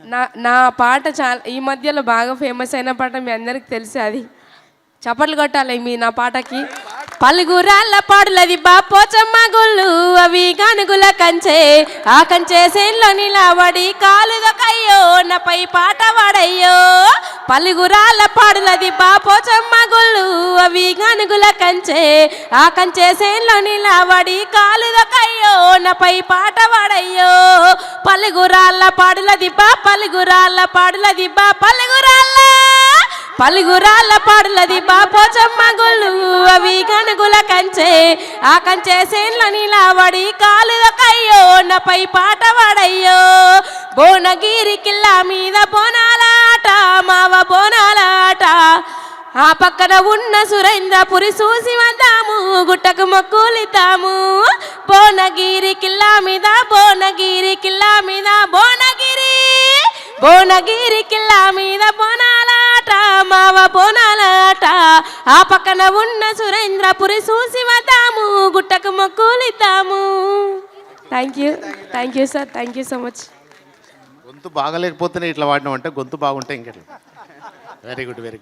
నా నా పాట చాలా ఈ మధ్యలో బాగా ఫేమస్ అయిన పాట మీ అందరికి తెలుసు అది? చప్పట్లు కొట్టాలి మీ నా పాటకి. పలుగురాళ్ళ పాడులది బాపోచమ్మ గుళ్ళు అవి గనుగుల కంచే. ఆ కంచే సేన్లో నిలబడి కాలుదొకయ్యో నాపై పాట వాడయ్యో. పలుగురాల పాడులది బాపోచమ్మ గుళ్ళు అవి గనుగుల కంచే. ఆ కంచే సేన్లో నిలబడి కాలుదకయ్యో నపై పాట వాడయ్యో పలుగురాళ్ళ పాడులది బా పలుగురాళ్ళ పాడులది బా పలుగురాళ్ళ పలుగురాళ్ళ పాడులది బాపోచమ్మ గుళ్ళు అవి గనుగుల కంచే. ఆ కంచే సేన్లో నిలబడి కాలుదకయ్యో నపై పాట వాడయ్యో బోనగిరి కిల్లా మీద బోనాల ఆ పక్కన ఉన్న సురేంద్రపురి చూసి వద్దాము గుట్టకు మొక్కులితాము బోనగిరి కిల్లా మీద బోనగిరి కిల్లా మీద బోనగిరి బోనగిరి కిల్లా మీద బోనాలాట మావ బోనాలాట. ఆ పక్కన ఉన్న సురేంద్రపురి చూసి వద్దాము గుట్టకు మొక్కులితాము thank you thank you sir thank you so much గొంతు బాగలేకపోతేనే ఇట్లా వాడినాం అంటే గొంతు బాగుంటే ఇంకెట్లా? Very good very good